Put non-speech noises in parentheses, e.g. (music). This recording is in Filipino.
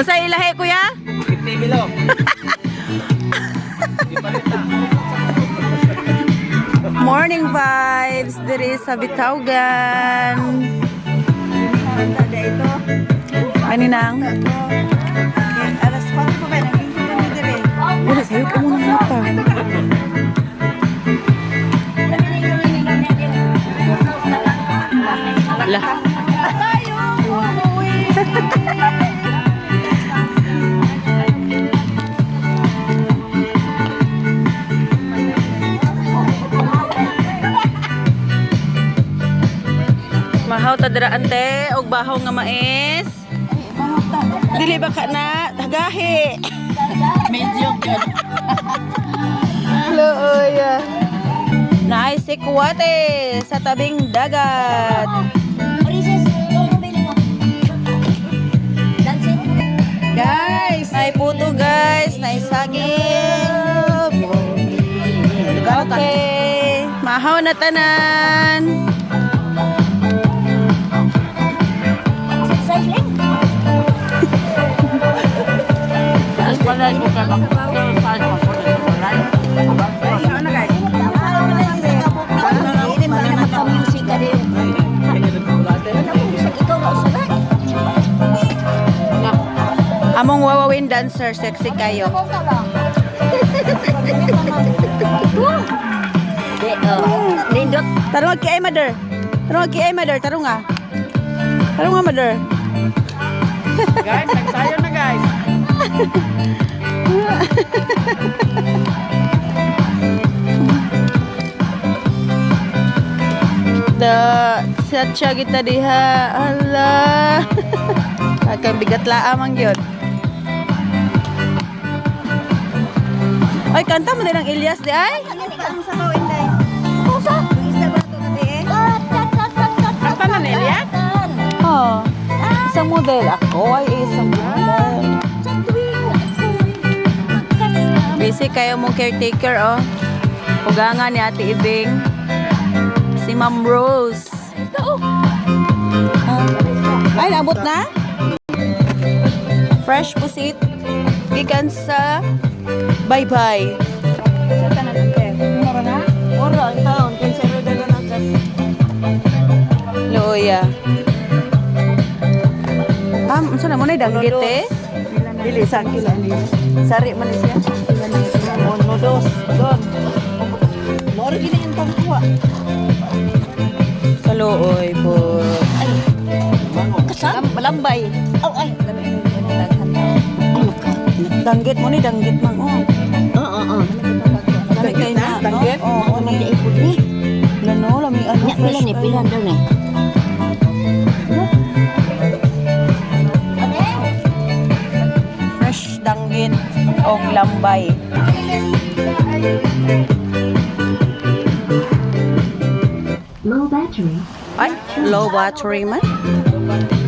Unsa ilahi kuya? TV (laughs) lo. Morning vibes diri sa Bitawgan. Ano nang? Alas 4 pa ba? Naging kami dire. Wala sayo ka muna ng mata. Lah. Mahaw ta dira ante og bahaw nga mais. Dili ba ka na tagahi. Medyo good. Looy. Nice sikwate sa tabing dagat. Guys, nay puto guys, nay saging. Okay, mahaw na tanan. Among wawawin dancer, sexy kayo. Nindot. Tarong kay ay mother. Tarong kay ay mother, tarong nga. Tarong nga mother. Guys, nagsayo na guys. Da, satya kita diha. Ala. Kakang (laughs) bigat laamang yun. Ay, kanta mo din ang Ilyas di ay? Ano ni ka sa bawin day? Pusa. Isda ba to kati eh? Kanta na Nelia? Oh. Isang model. Ako ay isang model. Busy kayo mong caretaker, oh. Hugangan ni Ate Ibing. Si Ma'am Rose. Ay, naabot na? Fresh pusit. Gikan sa bye-bye. Loya. Ah, unsa na mo na danggit eh? Dili sa kilo ni. Sari man siya. Mono dos. Don. Mura gini yung tangkuwa. Kaluoy po. Kasam? Malambay. Oh, ay. Ka? Danggit mo ni danggit mang oh. Oo, oo. Lami kay na. Danggit? Oh, oh, Ano ni. di ipod ni? Lano, lami ano Nya pila ni, pila daw ni. Fresh danggit og lambay. low battery. Ay, low battery man.